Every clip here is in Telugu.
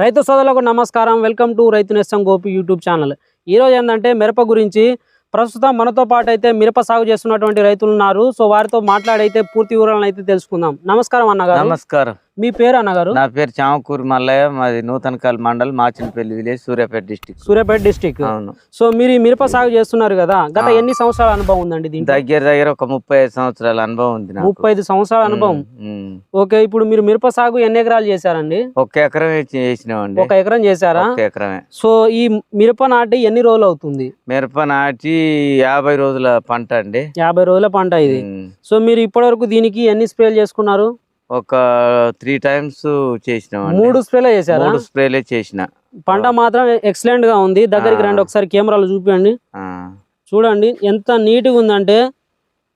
రైతు సోదరులకు నమస్కారం. వెల్కమ్ టు రైతు నేస్తం గోపి యూట్యూబ్ ఛానల్. ఈరోజు ఏంటంటే మిరప గురించి ప్రస్తుతం మనతో పాటు అయితే మిరప సాగు చేస్తున్నటువంటి రైతులు ఉన్నారు. సో వారితో మాట్లాడైతే పూర్తి వివరాలను అయితే తెలుసుకుందాం. నమస్కారం అన్నగారు. నమస్కారం. మీ పేరు అన్నగారు నా పేరు చామకూరి మల్లయ్య. మాది Nuthankal mandal Machinapalli village Suryapet district Suryapet district అవును. సో మీరు ఈ మిరప సాగు చేస్తున్నారు కదా గత. ఎన్ని సంవత్సరాల అనుభవం ఉందండి దీంట్లో? దగ్గర దగ్గర ఒక ముప్పై సంవత్సరాల అనుభవం ఉంది. ముప్పై ఐదు సంవత్సరాల అనుభవం. ఓకే ఇప్పుడు మీరు మిరప సాగు ఎన్ని ఎకరాలు చేశారండి? ఒక ఎకరమే చేసినామండి. ఒక ఎకరం చేశారా? ఒక ఎకరమే. సో ఈ మిరప నాటి ఎన్ని రోజులు అవుతుంది? మిరప నాటి యాభై రోజుల పంట అండి. యాభై రోజుల పంట ఇది. సో మీరు ఇప్పటివరకు దీనికి ఎన్ని స్ప్రేలు చేసుకున్నారు? ఒక త్రీ టైమ్స్ చేసినామండి మూడు స్ప్రేలే చేశారా? మూడు స్ప్రేలే చేసిన. పంట మాత్రం ఎక్సలెంట్గా ఉంది. దగ్గరికి. రండి ఒకసారి కెమెరాలు చూపించండి చూడండి ఎంత నీట్గా ఉందంటే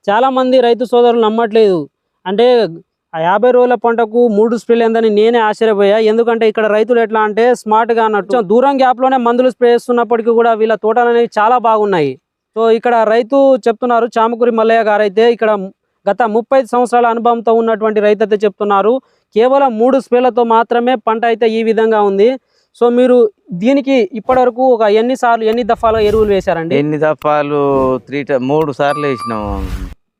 చాలా మంది రైతు సోదరులు నమ్మట్లేదు. అంటే ఆ యాభై రోజుల పంటకు మూడు స్ప్రేలు ఏందని నేనే ఆశ్చర్యపోయా. ఎందుకంటే ఇక్కడ రైతులు ఎట్లా అంటే స్మార్ట్గా అన్నట్టు. దూరం గ్యాప్లోనే మందులు స్ప్రే చేస్తున్నప్పటికీ కూడా వీళ్ళ తోటలు అనేవి చాలా బాగున్నాయి. సో ఇక్కడ రైతు చెప్తున్నారు చామకూరి మల్లయ్య గారు అయితే ఇక్కడ గత ముప్పై సంవత్సరాల అనుభవంతో ఉన్నటువంటి రైతు అయితే చెప్తున్నారు. కేవలం మూడు స్ప్రేలతో మాత్రమే పంట అయితే ఈ విధంగా ఉంది. సో మీరు దీనికి ఇప్పటివరకు ఒక ఎన్ని సార్లు ఎన్ని దఫాలు ఎరువులు వేశారండి? ఎన్ని దఫాలు? త్రీ మూడు సార్లు వేసినాము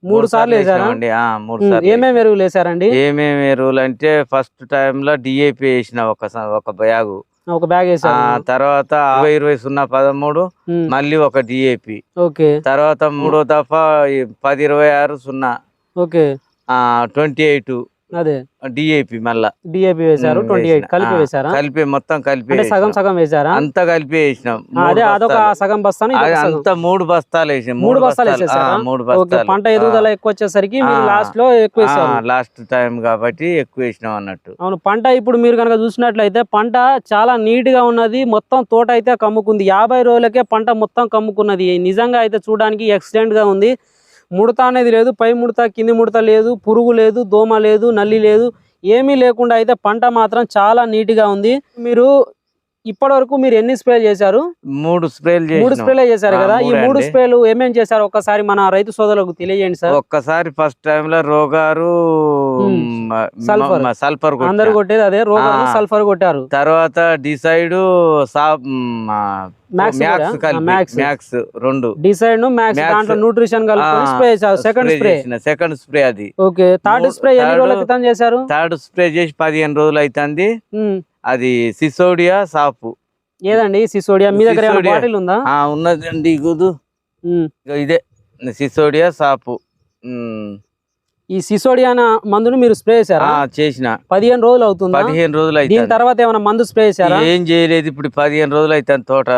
మూడు సార్లు వేసారా వేసినామండి. ఆ, మూడు సార్లు ఏమేమి ఎరువులు వేశారండి? ఏమేమి ఎరువులు అంటే ఫస్ట్ టైం లో డిఏపి వేసిన ఒక ఒక బ్యాగు. ఒక బ్యాగ్ వేశారు. తర్వాత ఇరవై ఇరవై సున్నా పదమూడు మళ్ళీ ఒక డిఏపి. ఓకే. తర్వాత మూడో దఫా పది ఇరవై ఆరు సున్నా. ఓకే. Twenty eight. అదే. డిఏపి మళ్ళా. డిఏపి వేశారు ట్వంటీ ఎయిట్. కలిపి వేశారా? కలిపి మొత్తం కలిపి సగం. సగం వేశారా? అంతా కలిపి వేసినాం. అదే అదొక. సగం బస్తాను. అంతా మూడు బస్తాలు వేసినాం. మూడు బస్తాలు వేసేసారా? మూడు బస్తాలు. పంట ఎదుగుదల ఎక్కువ వచ్చేసరికి లాస్ట్లో ఎక్కువ లాస్ట్ టైం కాబట్టి ఎక్కువ వేసినాం అన్నట్టు. అవును పంట ఇప్పుడు మీరు కనుక చూసినట్లయితే పంట చాలా నీట్గా ఉన్నది మొత్తం తోట అయితే కమ్ముకుంది. యాభై రోజులకే పంట మొత్తం కమ్ముకున్నది. నిజంగా అయితే చూడడానికి ఎక్సలెంట్గా ఉంది. ముడత అనేది లేదు పై ముడత కింది ముడత లేదు పురుగు లేదు దోమ లేదు నల్లి లేదు ఏమీ లేకుండా అయితే పంట మాత్రం చాలా నీట్గా ఉంది. మీరు ఇప్పటి వరకు మీరు ఎన్ని స్ప్రేలు చేశారు? మూడు స్ప్రేలు మూడు స్ప్రేలే చేశారు కదా. ఈ మూడే. స్ప్రేలు ఏమేం చేశారు? ఒక్కసారి మన రైతు సోదరులకు తెలియజేయండి సార్. ఒక్కసారి ఫస్ట్ టైం లో రోగారు సల్ఫర్. సల్ఫర్. అందరు కొట్టేది అదే రోగం ఆ. సల్ఫర్ కొట్టారు. తర్వాత డిసైడ్ మ్యాక్స్ రెండు. Decide max. దాంట్లో న్యూట్రిషన్ స్ప్రే చేశారు సెకండ్ స్ప్రే. సెకండ్ స్ప్రే అది. ఓకే థర్డ్ స్ప్రే ఎన్ని థర్డ్ రోజుల క్రితం చేశారు? థర్డ్ స్ప్రే చేసి పదిహేను రోజులు అవుతుంది ఉమ్, అది సిసోడియా సాపు. ఏదండి? సిసోడియా మీ దగ్గర. బాటిల్ ఉందా? ఉన్నదండి గుదు ఇదే సిసోడియా సాపు. ఈ సిసోడియా మందును మీరు స్ప్రే చేశారా? ఆ, చేసిన. పదిహేను రోజులు అవుతుందా? పదిహేను రోజులు దీని అవుతుంది తర్వాత ఏమైనా మందు స్ప్రే చేశారా? ఏం చేయలేదు ఇప్పుడు పదిహేను రోజులు అవుతుంది తోట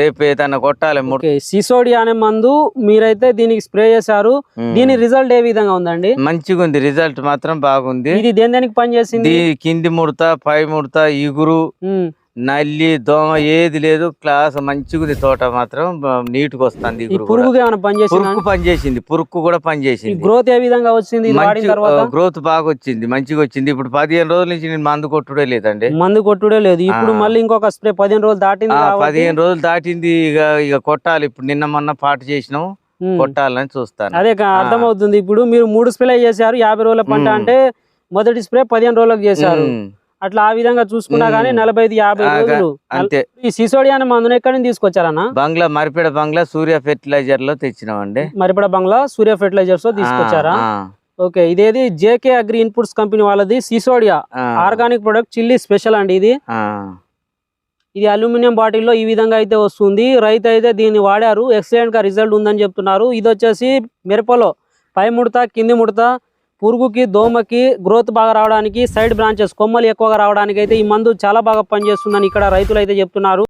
రేపు ఏదన్నా కొట్టాలి సిసోడియా అనే మందు మీరైతే దీనికి స్ప్రే చేశారు. దీని రిజల్ట్ ఏ విధంగా ఉందండి? మంచిగా ఉంది రిజల్ట్ మాత్రం బాగుంది. ఇది దేని దేనికి పనిచేసింది? కింది ముడత పై ముడత ఇగురు నల్లి దోమ ఏది లేదు. క్లాస్ మంచిగా ఉంది తోట మాత్రం నీట్గా వస్తుంది. పురుగుకి ఏమైనా పనిచేసిందా. పురుక్కు కూడా పనిచేసింది. గ్రోత్ ఏ విధంగా వచ్చింది? గ్రోత్ బాగా వచ్చింది. మంచిగా వచ్చింది. ఇప్పుడు పదిహేను రోజుల నుంచి నేను మందు కొట్టుడే లేదండి. మందు కొట్టుడే లేదు. ఇప్పుడు. మళ్ళీ ఇంకొక స్ప్రే పదిహేను రోజులు దాటింది పదిహేను రోజులు దాటింది. ఇక ఇక కొట్టాలి. ఇప్పుడు నిన్న మొన్న పాట చేసినాం. కొట్టాలని చూస్తాను. అదే. అర్థమవుతుంది. ఇప్పుడు మీరు మూడు స్ప్రే చేశారు. యాభై రోజుల పంట. అంటే మొదటి స్ప్రే పదిహేను రోజులకు చేశారు. అట్లా ఆ విధంగా చూసుకున్నా. గానీ నలభై ఐదు యాభై రోజులు. అంతే. ఈ సిసోడియా అనే మందును ఎక్కడి నుంచి తీసుకొచ్చారన్న? బంగ్లా మరిపేడ బంగ్లా సూర్య ఫెర్టిలైజర్లో తెచ్చినామండి. మరిపడ బంగ్లా సూర్య ఫెర్టిలైజర్స్తో తీసుకొచ్చారా ఓకే ఇదేది జేకే అగ్రి ఇన్పుట్స్ కంపెనీ వాళ్ళది Sisodia. Organic product chilli special అండి ఇది. ఇది అల్యూమినియం బాటిల్లో ఈ విధంగా అయితే వస్తుంది. రైతు అయితే దీన్ని వాడారు. ఎక్సలెంట్గా రిజల్ట్ ఉందని చెప్తున్నారు. ఇది వచ్చేసి మిరపలో పై ముడత కింది ముడత పురుగుకి దోమకి గ్రోత్ బాగా రావడానికి సైడ్ బ్రాంచెస్ కొమ్మలు ఎక్కువగా రావడానికి అయితే ఈ మందు చాలా బాగా పనిచేస్తుందని ఇక్కడ రైతులు అయితే చెప్తున్నారు.